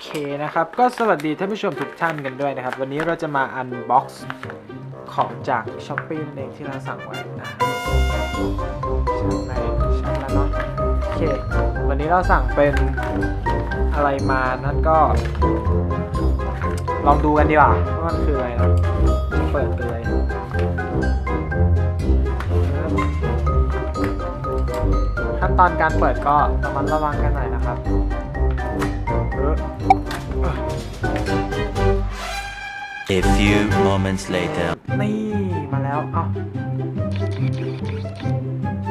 เคนะครับ ก็สวัสดีท่านผู้ชมทุกท่านกันด้วยนะครับ วันนี้เราจะมาอันบ็อกซ์ของจากช้อปปี้นั่นเองที่เราสั่งไว้นะชั้นในชั้นแล้วเนาะโอเค วันนี้เราสั่งเป็นอะไรมานั่นก็ ลองดูกันดีกว่าว่ามันคืออะไรนะเปิดเลยขั้นตอนการเปิดก็ระมัดระวังกันหน่อยนะครับ A few moments later. นี่มาแล้วเอ้า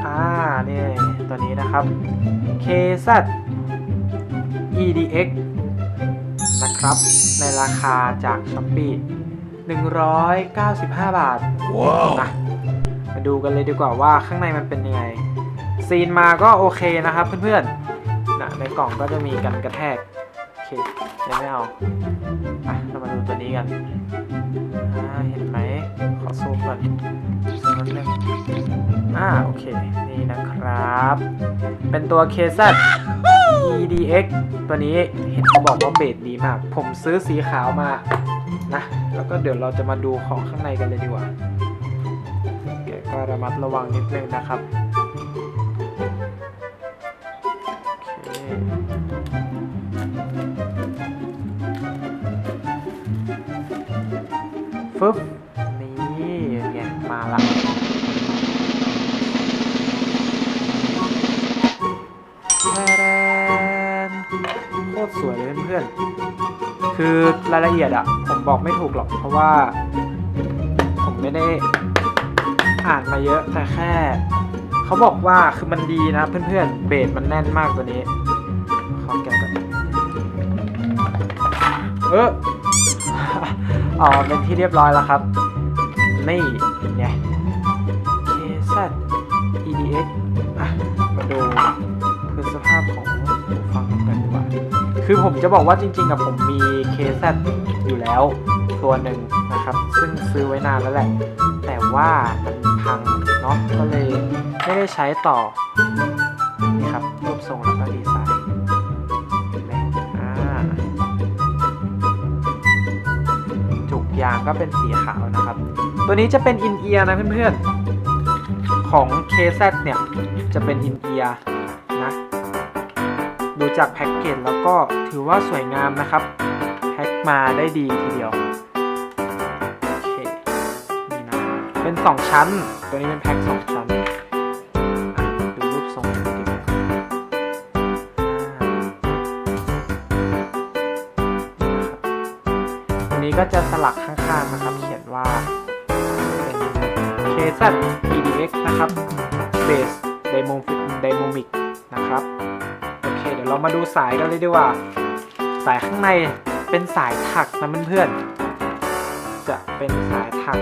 อ่านี่ตัวนี้นะครับ KZ EDX นะครับ ในราคาจาก s h อ p e e 195 บาท ว้าวนะมาดูกันเลยดีกว่าว่าข้างในมันเป็นยังไง ซีนมาก็โอเคนะครับเพื่อนๆนะในกล่องก็จะมีกันกระแทกโอเค ยังไม่เอาอะเรามาดูตัวนี้กันอ่าเห็นไหมขอซูมก่อนซูมนิดนึงอ่าโอเค นี่นะครับ เป็นตัว KZ EDX ตัวนี้เห็นเขาบอกว่าเบสดีมาก ผมซื้อสีขาวมานะ แล้วก็เดี๋ยวเราจะมาดูของข้างในกันเลยดีกว่าเก็ก็ระมัดระวังนิดนึงนะครับ ฟึบนี่ไงมาละแทแรนโคตรสวยเลยเพื่อนๆคือรายละเอียดอะผมบอกไม่ถูกหรอกเพราะว่า ผมไม่ได้อ่านมาเยอะแต่แค่เขาบอกว่าคือมันดีนะเพื่อนๆเบสมันแน่นมากตัวนี้ขอแกะก่อนเออ อ๋อเป็นที่เรียบร้อยแล้วครับ นี่ไง KZ EDX อะมาดูคือสภาพของหูฟังกันดีกว่า คือผมจะบอกว่าจริงๆกับผมมี KZ อยู่แล้วตัวหนึ่งนะครับ ซึ่งซื้อไว้นานแล้วแหละ แต่ว่ามันพังเนาะก็เลยไม่ได้ใช้ต่อ นี่ครับรูปทรงแล้วก็ดี ยางก็เป็นสีขาวนะครับ ตัวนี้จะเป็นอินเอียร์นะเพื่อนๆ ของ KZ เนี่ย จะเป็นอินเอียร์นะ ดูจากแพ็กเกจแล้วก็ถือว่าสวยงามนะครับ แพ็คมาได้ดีทีเดียวเคนี่นะเป็น 2 ชั้น ตัวนี้เป็นแพ็ค2ชั้นดูรูปทรงดีตัวนี้ก็จะสลักข้าง ๆนะครับ เขียนว่าเป็น KZ EDX นะครับ Base Dynamic นะครับโอเคเดี๋ยวเรามาดูสายกันเลยดีกว่า สายข้างในเป็นสายถักนะเพื่อนๆจะเป็นสายถัก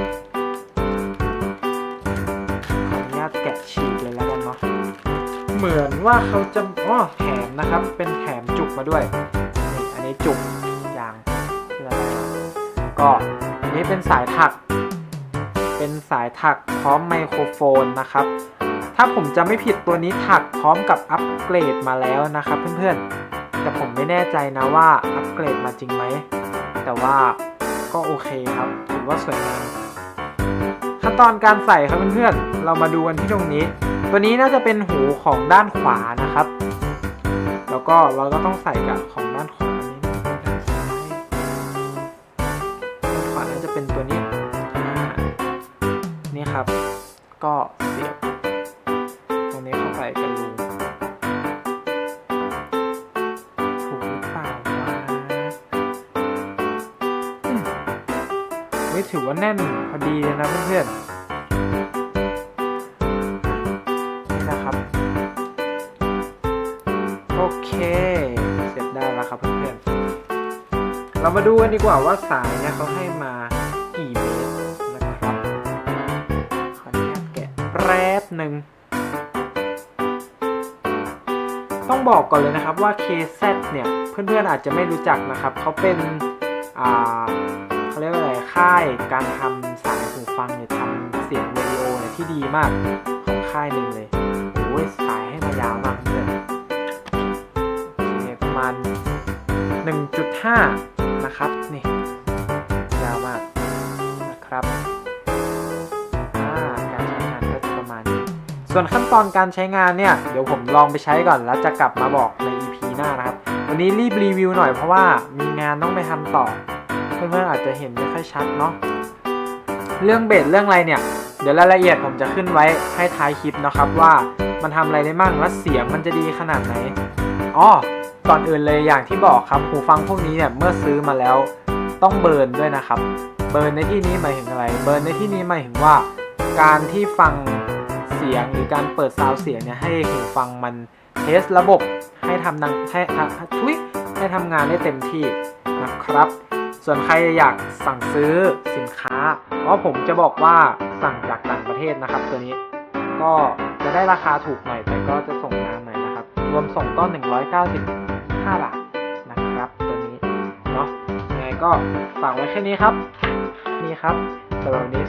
ขออนุญาตแกะฉีกเลยแล้วกันเนาะเหมือนว่าเขาจะอ๋อแถมนะครับ เป็นแถมจุกมาด้วยนี่อันนี้จุกยางอะไรก็ อันนี้เป็นสายถัก เป็นสายถักพร้อมไมโครโฟนนะครับ ถ้าผมจะไม่ผิดตัวนี้ถักพร้อมกับอัปเกรดมาแล้วนะครับเพื่อนๆ แต่ผมไม่แน่ใจนะว่าอัปเกรดมาจริงไหม แต่ว่าก็โอเคครับ ถือว่าสวยงามขั้นตอนการใส่ครับเพื่อนๆ เรามาดูกันที่ตรงนี้ ตัวนี้น่าจะเป็นหูของด้านขวานะครับ แล้วก็เราก็ต้องใส่กับข นี่ครับ ก็เสียบ ตรงนี้เข้าไปกันรูถูกหรือเปล่าวะไม่ถือว่าแน่นพอดีเลยนะเพื่อนๆนี่นะครับโอเค เสร็จได้แล้วครับเพื่อนๆ เรามาดูกันดีกว่าว่าสายเนี่ยเขาให้มากี่เมต หนึ่งต้องบอกก่อนเลยนะครับว่า KZ เนี่ยเพื่อนๆอาจจะไม่รู้จักนะครับ เขาเป็นเขาเรียกว่าอะไรค่ายการทำสายหูฟังเนี่ยทำเสียงเรดิโอเนี่ยที่ดีมากของค่ายหนึ่งเลยโอ้ยสายให้มายาวมากเพื่อนประมาณ 1.5 นะครับนี่ ส่วนขั้นตอนการใช้งานเนี่ย เดี๋ยวผมลองไปใช้ก่อนแล้วจะกลับมาบอกใน EP หน้านะครับ วันนี้รีบรีวิวหน่อยเพราะว่ามีงานต้องไปทำต่อ เพื่อนๆอาจจะเห็นไม่ค่อยชัดเนาะเรื่องเบสเรื่องอะไรเนี่ย เดี๋ยวรายละเอียดผมจะขึ้นไว้ให้ท้ายคลิปนะครับว่ามันทำอะไรได้มั่งและเสียงมันจะดีขนาดไหนอ๋อก่อนอื่นเลยอย่างที่บอกครับหูฟังพวกนี้เนี่ยเมื่อซื้อมาแล้วต้องเบิร์นด้วยนะครับ เบิร์นในที่นี้หมายถึงอะไร เบิร์นในที่นี้หมายถึงว่า การที่ฟัง เสียงหรือการเปิดซาวเสียงเนี่ยให้หูฟังมันเทสระบบให้ทำนังให้ให้ทุยให้ทำงานได้เต็มที่นะครับ ส่วนใครอยากสั่งซื้อสินค้าเพราะผมจะบอกว่าสั่งจากต่างประเทศนะครับ ตัวนี้ก็จะได้ราคาถูกหน่อยแต่ก็จะส่งนานหน่อยนะครับ รวมส่งก็ 195บาทนะครับตัวนี้เนาะยังไงก็ฝากไว้แค่นี้ครับ นี่ครับสำหรับวันนี้